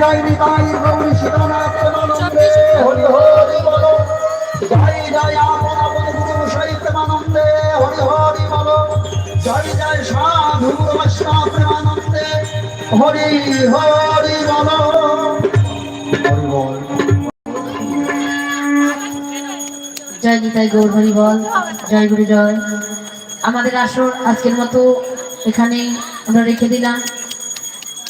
জয় নিতাই গৌরী সীতানাথ প্রেমানন্দে। হরি হরি বল। জয় জয় আপন আপন গুরু সহিত প্রেমানন্দে। হরি হরি বল। জয় জয় সাধু বৈষ্ণব প্রেমানন্দে। হরি হরি বল। জয় নিতাই গৌর হরি বল। জয় গুরু জয়। আমাদের আসর আজকের মতো এখানে আমরা রেখে দিলাম।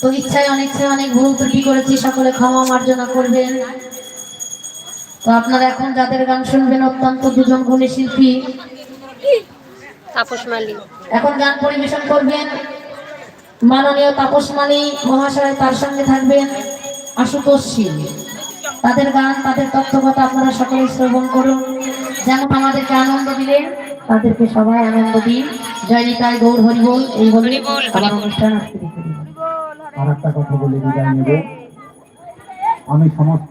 তো ইচ্ছায় অনিচ্ছায় অনেক ভুল ত্রুটি করেছি সকলে ক্ষমা মার্জনা করবেন। তো আপনারা এখন যাদের গান শুনবেন অত্যন্ত দুজন গুণী শিল্পী। তাপস মালি। এখন গান পরিবেশন করবেন। মাননীয় তাপস মালি মহাশয় তার সঙ্গে থাকবেন আশুতোষ শীল। তাদের গান তাদের তথ্যকথা আপনারা সকলে শ্রবণ করুন। যেমন আমাদেরকে আনন্দ দিলেন তাদেরকে সবাই আনন্দ দিন। জয় নিতাই গৌর হরিবোল এই বলে আমার অনুষ্ঠান আজকে। আর একটা কথা বলে বিদায় নেব। আমি সমস্ত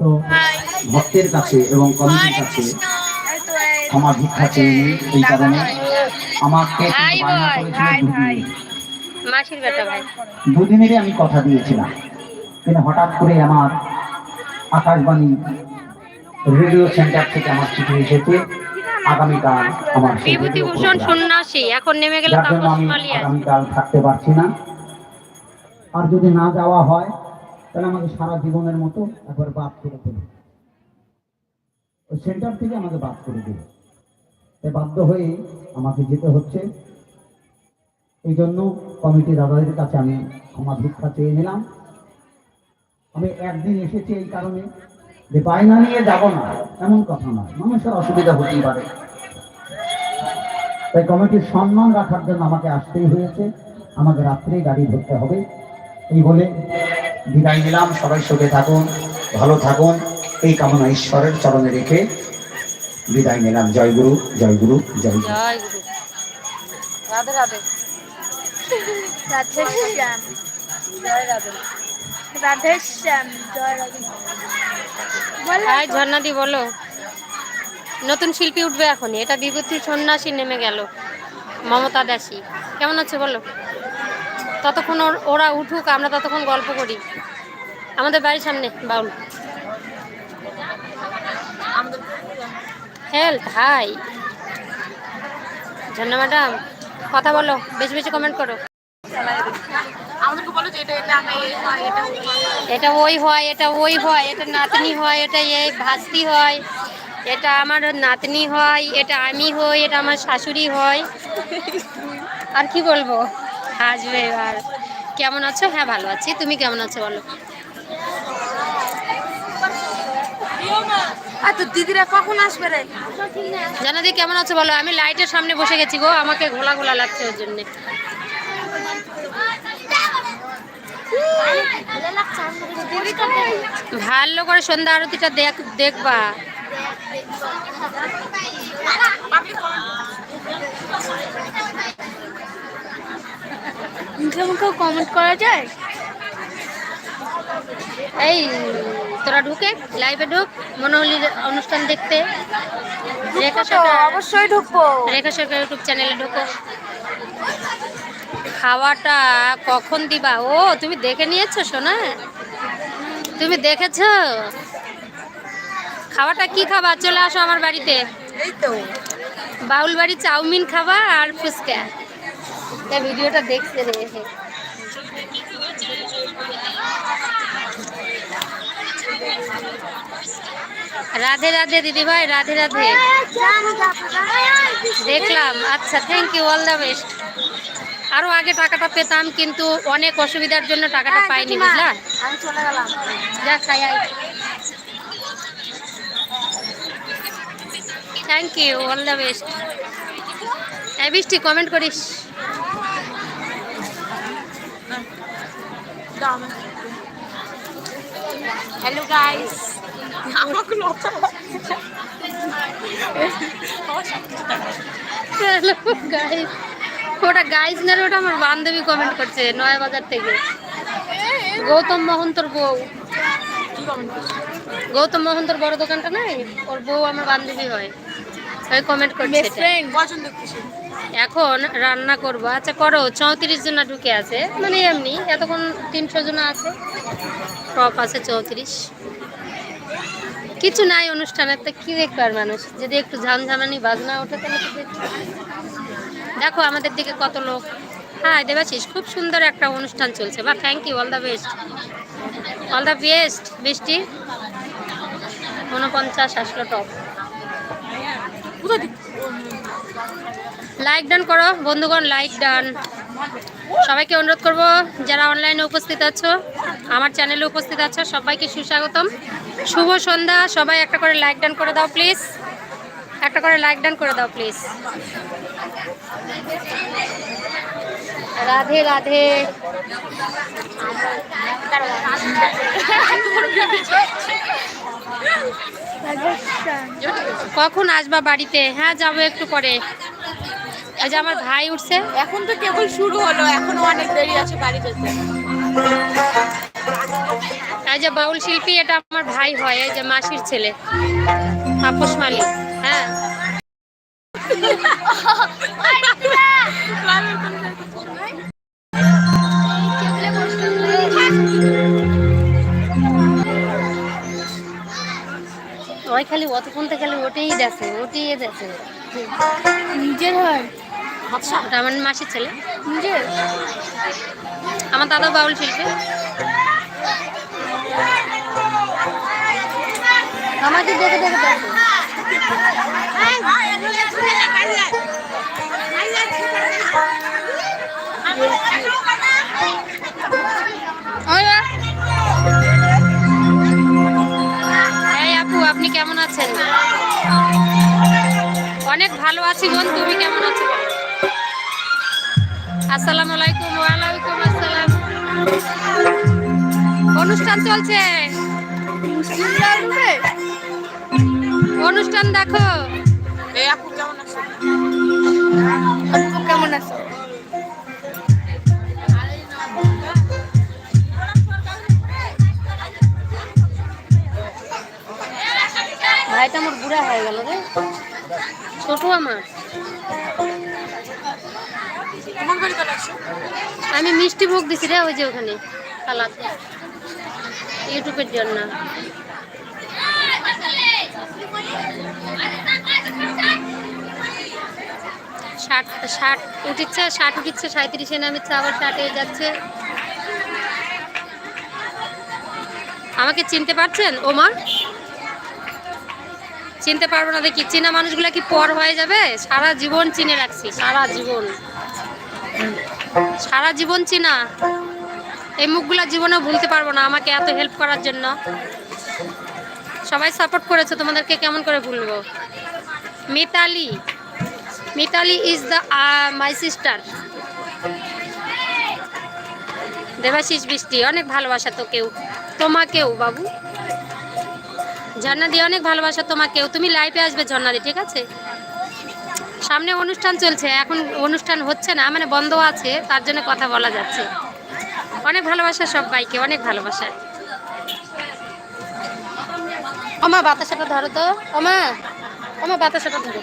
ভক্তের কাছে এবং কমিটির কাছে ক্ষমা ভিক্ষা চেয়ে নিই এই কারণে। আমাকে দুদিনেরই আমি কথা দিয়েছিলাম। কিন্তু হঠাৎ করে আমার আকাশবাণী রেডিও সেন্টার থেকে আমার চিঠি এসেছে। আগামীকাল আমার সেই বিভূতি রেডিও ভূষণ program। সন্ন্যাসী এখন নেমে গেল আগামীকাল থাকতে পারছি না। আর যদি না যাওয়া হয়, তাহলে আমাকে সারা জীবনের মতো একবার বাদ করে দেবে ওই সেন্টার থেকে আমাকে বাদ করে দেবে তাই বাধ্য হয়ে আমাকে যেতে হচ্ছে। এই জন্য কমিটি দাদাদের কাছে আমি ক্ষমা ভিক্ষা চেয়ে নিলাম। আমি একদিন এসেছি এই কারণে যে বায়না নিয়ে যাব না, এমন কথা নয়। মানুষের অসুবিধা হতেই পারে। তাই কমিটির সম্মান রাখার জন্য আমাকে আসতেই হয়েছে। আমাকে রাত্রেই গাড়ি ধরতে হবে। এই বলে? বিদায় নিলাম সবাই সুখে থাকুন ভালো থাকুন। এই কামনা ঈশ্বরের চরণে রেখে বিদায় নিলাম। জয় গুরু জয় গুরু জয় গুরু। রাধে রাধে রাধে। শ্যাম জয় রাধে। রাধে শ্যাম জয় রাধে। ঝর্ণাদি বলো। নতুন শিল্পী উঠবে এখনই। এটা বিভূতি সন্ন্যাসী নেমে গেল। মমতা দাসী। কেমন আছে বলো? ততক্ষণ ওর- ওরা উঠুক আমরা ততক্ষণ গল্প করি। আমাদের বাড়ির সামনে বাউল। হেল্প হাই ঝর্ণা ম্যাডাম কথা বলো বেশি বেশি কমেন্ট করো। এটা ওই হয় এটা ওই হয় এটা নাতনি হয় এটা এই ভাস্তি হয় এটা আমার নাতনি হয় এটা আমি হই এটা আমার শাশুড়ি হয়। আর কি বলব? হাসবে এবার। কেমন আছো? হ্যাঁ ভালো আছি। তুমি কেমন আছো বলো? তো দিদিরা কখন আসবে রে? কেমন আছো বলো? আমি লাইটের সামনে বসে গেছি গো। আমাকে ঘোলা ঘোলা লাগছে ওর জন্যে। ভালো করে সন্ধ্যা আরতিটা দেখ দেখবা। মুখে মুখেও কমেন্ট করা যায়? এই তোরা ঢুকে লাইভে ঢুক মনোহলির অনুষ্ঠান দেখতে। রেখা সরকার অবশ্যই ঢুকবো। রেখা সরকার ইউটিউব চ্যানেলে ঢুকো। খাওয়াটা কখন দিবা? ও তুমি দেখে নিয়েছো সোনা? তুমি দেখেছ? খাওয়াটা কি খাবা? চলে আসো আমার বাড়িতে। এই তো। বাউল বাড়ি চাউমিন খাবা আর ফুচকা। এই ভিডিওটা দেখতে রে। রাধে রাধে দিদি ভাই রাধে রাধে। দেখলাম আচ্ছা thank you all the best আরও আগে টাকাটা পেতাম কিন্তু অনেক অসুবিধার জন্য টাকাটা পাইনি বুঝলা? আমি চলে গেলাম। যা খাই thank you all the best Brishti comment করিস। Hello guys Hello, guys. ওটা গাইজ না ওটা আমার বান্ধবী কমেন্ট করছে নয়া বাজার থেকে। গৌতম মোহন্তর বউ। গৌতম মোহন্তর বড় দোকানটা নাই? ওর বউ আমার বান্ধবী হয়। কমেন্ট করছে পছন্দ খুশি। এখন রান্না করব। আচ্ছা করো, চৌত্রিশ জনা ঢুকে আছে। মানে এমনি, এতক্ষণ তিনশো জনা আছে। টপ আছে চৌত্রিশ। কিছু নাই অনুষ্ঠানের, তো কি দেখবে আর মানুষ? যদি একটু ঝামঝামানি বাজনা ওঠে, তাহলে। দেখো। আমাদের দিকে কত লোক। হ্যাঁ দেবাশিস, খুব সুন্দর একটা অনুষ্ঠান চলছে। বা thank you all the best all the best Brishti. উনপঞ্চাশ আসলো টপ। লাইক ডান করো, বন্ধুগণ লাইক ডান সবাইকে অনুরোধ করব, যারা অনলাইনে উপস্থিত আছো, আমার চ্যানেলে উপস্থিত আছো, সবাইকে সুস্বাগতম। শুভ সন্ধ্যা, সবাই একটা করে লাইক ডান করে দাও প্লিজ একটা করে লাইক ডান করে দাও প্লিজ রাধে রাধে। কখন আসবা বাড়িতে? হ্যাঁ যাব একটু পরে। এই যে আমার ভাই উঠছে। এখন তো কেবল শুরু হলো এখনও অনেক দেরি আছে বাড়ি যেতে। এই যে বাউল শিল্পী এটা আমার ভাই হয় এই যে মাসির ছেলে। তাপস মালিক হ্যাঁ। ওই খালি অতক্ষণ তো খালি ওটেই দেখে ওটেই দেখে। নিজের হয়। ওটা আমার মাসির ছেলে। আমার দাদা বাউল শিল্পী। আমাকে দেখো। আপনি কেমন আছেন? অনেক ভালো আছি বোন, তুমি কেমন আছো? আসসালামু আলাইকুম ওয়ালাইকুম আসসালাম। অনুষ্ঠান চলছে। অনুষ্ঠান দেখো। এই আপু কেমন আছো? কেমন আছো? ভাইটা আমার বুড়া হয়ে গেল রে। ছোট আমার। আমি মিষ্টি ভোগ দিছি রে, ওই যে ওখানে কালাতে ইউটিউবের জন্য। ষাট ষাট উঠিচ্ছে ষাট উঠিচ্ছে সাঁত্রিশে নামিচ্ছে আবার ষাটে যাচ্ছে। আমাকে চিনতে পারছেন ওমা চিনতে পারব না, দেখি। চীনা মানুষগুলো কি পর হয়ে যাবে? সারা জীবন চিনে রাখছি, সারা জীবন। সারা জীবন চিনা। এই মুখগুলা জীবনে ভুলতে পারব না আমাকে এত হেল্প করার জন্য। সবাই সাপোর্ট করেছে, তোমাদেরকে কেমন করে ভুলবো? Mitali Mitali is the my sister Debashis Brishti, অনেক ভালোবাসা তোকেও। তোমাকেও, বাবু। ঝর্ণা দিয়ে অনেক ভালোবাসা তোমাকেও। তুমি লাইফে আসবে ঝর্ণাদি ঠিক আছে? সামনে অনুষ্ঠান চলছে এখন অনুষ্ঠান হচ্ছে না মানে বন্ধ আছে তার জন্য কথা বলা যাচ্ছে। অনেক ভালোবাসা সবাইকে অনেক ভালোবাসা। ওমা বাতাসাটা ধরো তো। ওমা ওমা বাতাসাটা ধরো।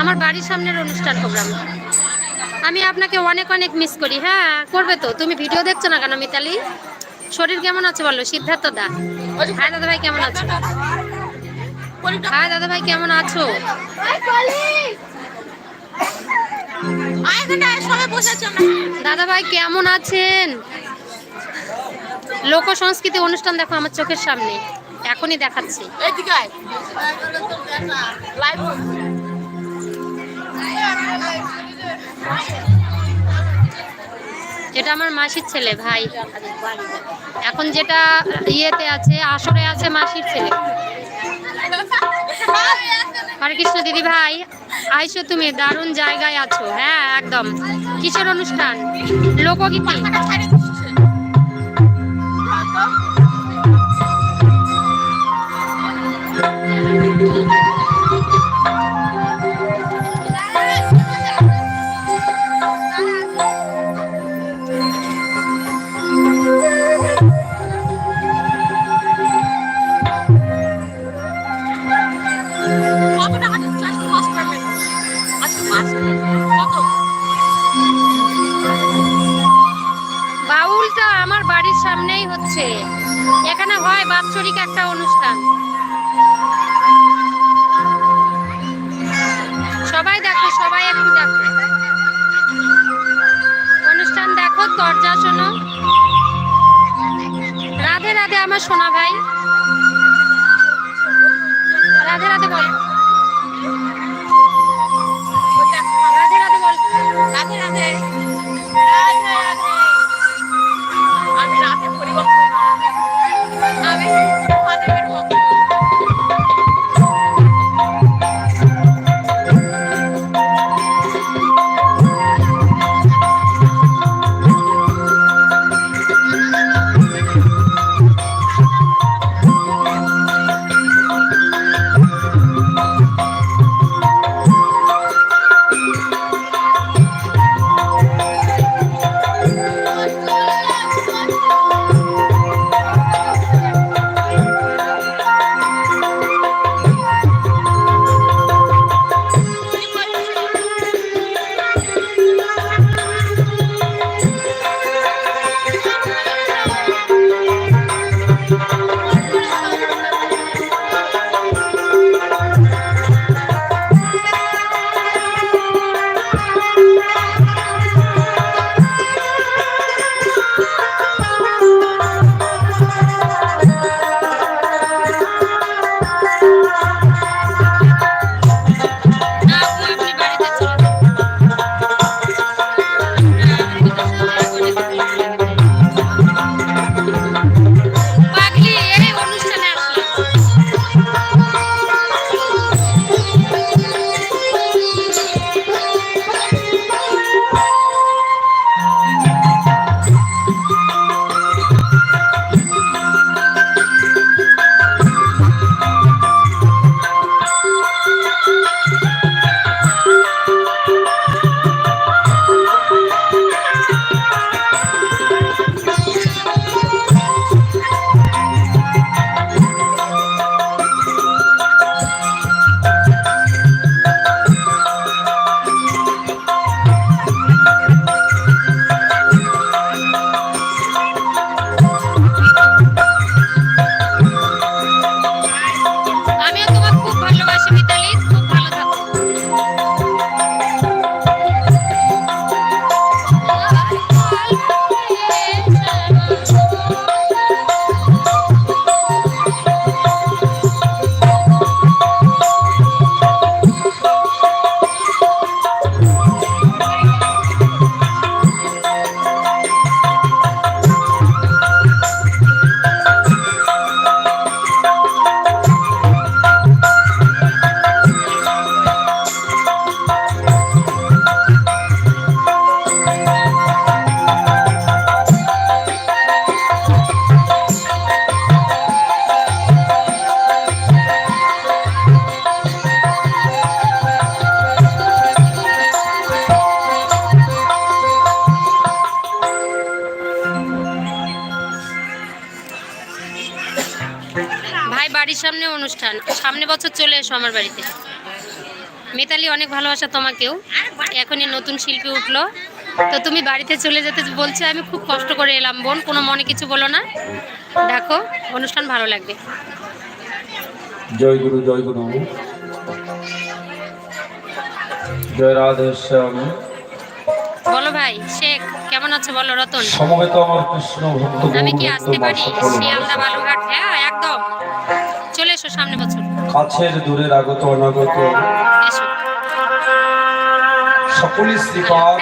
আমার বাড়ির সামনের অনুষ্ঠান প্রোগ্রাম আমি আপনাকে অনেক অনেক মিস করি। হ্যাঁ করবে তো। তুমি ভিডিও দেখছ না কেন মিতালি? শরীর কেমন আছে বলো? সিদ্ধার্থ দা। হ্যাঁ দাদা ভাই কেমন আছো? হ্যাঁ দাদা ভাই কেমন আছো? দাদা ভাই কেমন আছেন? লোক সংস্কৃতি অনুষ্ঠান দেখো আমার চোখের সামনে। এখনই দেখাচ্ছি। এটা আমার মাসির ছেলে ভাই। এখন যেটা ইয়েতে আছে আসরে আছে মাসির ছেলে। হরে কৃষ্ণ দিদি ভাই, আইসো তুমি, দারুণ জায়গায় আছো। হ্যাঁ একদম। কিসের অনুষ্ঠান? লোকগীতি? কত হচ্ছে এখানে হয় বাৎসরিক একটা অনুষ্ঠান। সবাই দেখো, সবাই একটু দেখো। অনুষ্ঠান দেখো, দরজা শোনো। রাধে রাধে আমার সোনা ভাই। রাধে রাধে বল। রাধে রাধে বল। রাধে রাধে। রাধে রাধে। ভাই বাড়ির সামনে অনুষ্ঠান। সামনে বছর চলে এসো আমার বাড়িতে। মিতালি অনেক ভালোবাসা তোমাকেও। এখনই নতুন শিল্পী উঠল। তো তুমি বাড়িতে চলে যেতে বলছো আমি খুব কষ্ট করে এলাম বোন কোনো মনে কিছু বলো না। দেখো অনুষ্ঠান ভালো লাগবে। জয় গুরু জয় গুরু জয় রাধে শ্যাম। বলো ভাই শেখ কেমন আছো বলো রতন? সমবেত আমার কৃষ্ণ ভক্ত আমি কি আসতে পারি? শিয়ালদা বালুঘাট হ্যাঁ একদম। এসো সামনে বছর। কাছের দূরের আগত অনাগত। এসো। সকলই শ্রীপাদ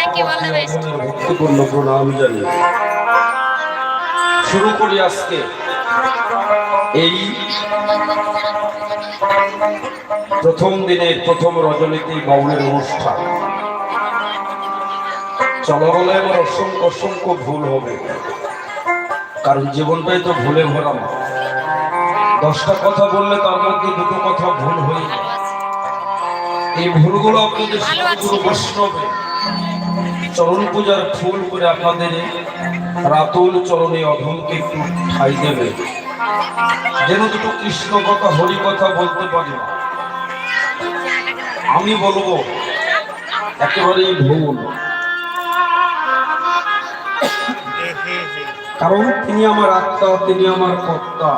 ভক্তিপূর্ণ প্রণাম জানি শুরু করি আজকে। এই প্রথম দিনের প্রথম রজনীতি বাউলের অনুষ্ঠান। চলা বলে আমার অসংখ্য অসংখ্য ভুল হবে। কারণ জীবনটাই তো ভুলে ভরা না দশটা কথা বললে তার মধ্যে দুটো কথা ভুল হয়ে যায়? এই ভুলগুলো আপনাদের ভালো বৈষ্ণবে। চরণ পূজার ফুল করে আপনাদের রাতুল চরণে অধমকে একটু ঠাই দেবে। যেন দুটো কৃষ্ণ কথা হরি কথা বলতে পারি না। আমি বলব একেবারেই ভুল। কারণ তিনি আমার আত্মা তিনি আমার কর্তা।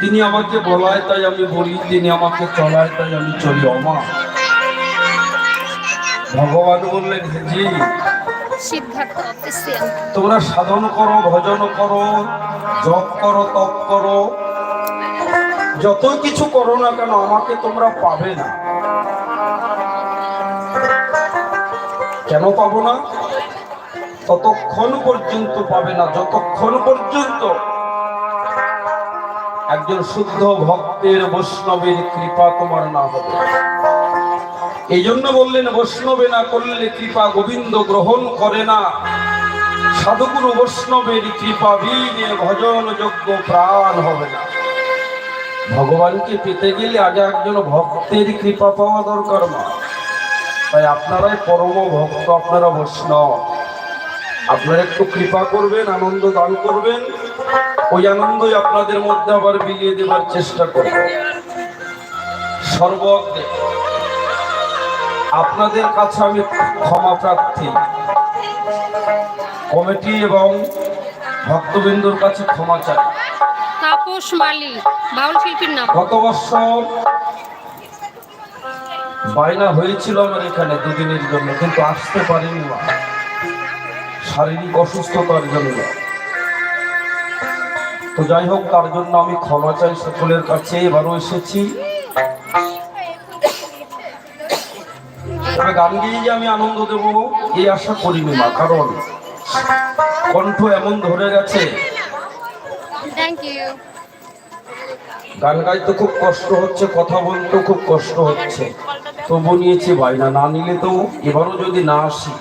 তিনি আমাকে বলায় তাই আমি বলি তিনি আমাকে চলায় তাই আমি চলি অমা ভগবান বললেন জি তোমরা সাধন করো ভজন করো জপ করো তপ করো। যতই কিছু করো না কেন আমাকে তোমরা পাবে না। কেন পাবো না? ততক্ষণ পর্যন্ত পাবে না যতক্ষণ পর্যন্ত একজন শুদ্ধ ভক্তের বৈষ্ণবের কৃপা তোমার না হবে। এই জন্য বললেন, বৈষ্ণবে না করলে কৃপা গোবিন্দ গ্রহণ করে না। সাধুগুরু বৈষ্ণবের কৃপা বিনে ভজন যোগ্য প্রাণ হবে না। ভগবানকে পেতে গেলে আগে একজন ভক্তের কৃপা পাওয়া দরকার না তাই আপনারাই পরম ভক্ত, আপনারা বৈষ্ণব। আপনারা একটু কৃপা করবেন আনন্দ দান করবেন। ওই আনন্দই আপনাদের মধ্যে আবার বিলিয়ে দেবার চেষ্টা করবেন সর্বজ্ঞে আপনাদের কাছে আমি ক্ষমা প্রার্থী। কমিটি এবং ভক্তবৃন্দুর কাছে ক্ষমা চাই। তাপস মালি বাউল শিল্পীর নাম। গত বছর বায়না হয়েছিল আমার এখানে দুদিনের জন্য কিন্তু আসতে পারিনি শারীরিক অসুস্থতার জন্য। তো যাই হোক তার জন্য আমি ক্ষমা চাই সকলের কাছে। এবারও এসেছি। তবে গান গিয়ে যে আমি আনন্দ দেব এই আশা করিনি মা কারণ কণ্ঠ এমন ধরে গেছে। গান গাইতে খুব কষ্ট হচ্ছে কথা বলতেও খুব কষ্ট হচ্ছে। তবু নিয়েছি বাইনা না নিলে তো এবারও যদি না আসি।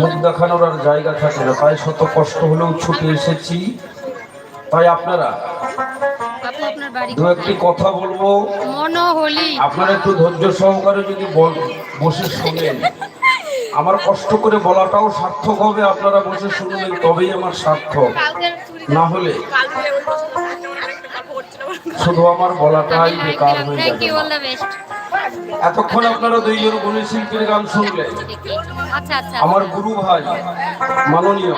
মুখ দেখানোর আর জায়গা থাকে না। তাই শত কষ্ট হলেও ছুটে এসেছি। তাই আপনারা দু একটি কথা বলব। আপনারা একটু ধৈর্য সহকারে যদি বসে শোনেন। আমার কষ্ট করে বলাটাও সার্থক হবে আপনারা বসে শুনলেন তবেই আমার সার্থক। না হলে শুধু আমার বলাটাই বেকার হয়ে যাবে। এতক্ষণ আপনারা দুইজন গুণী শিল্পীর গান শুনলেন। আচ্ছা আচ্ছা। আমার গুরু ভাই মাননীয়।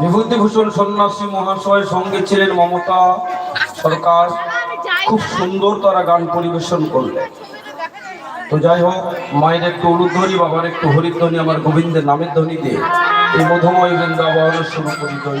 বিভূতিভূষণ সন্ন্যাসী মহাশয় সঙ্গে ছিলেন মমতা সরকার। খুব সুন্দর তারা গান পরিবেশন করলেন। তো যাই হোক মায়ের একটু উলুধ্বনি বাবার একটু হরিধ্বনি আমার গোবিন্দের নামের ধ্বনি দিয়ে এই মধুময় বৃন্দাবন শুরু করি জয়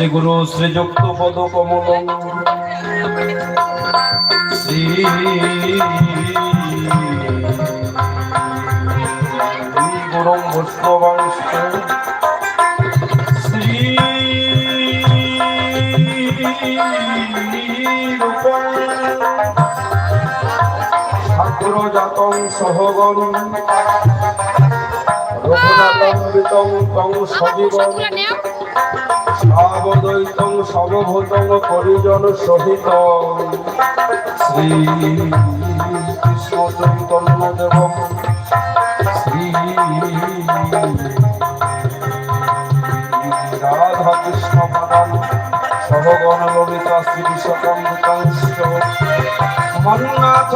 শ্রীগুরু শ্রীযুক্ত পদ কমল শ্রী গুরু বৈষ্ণবাংশ শ্রী তং সজীবন সাবদৈতং সবভূতং পরিজন সহিত। শ্রী কৃষ্ণ চৈতন্য দেব শ্রী রাধা কৃষ্ণ পদম সহগণ ললিতা শ্রী বিশ্বকম মন্নাথ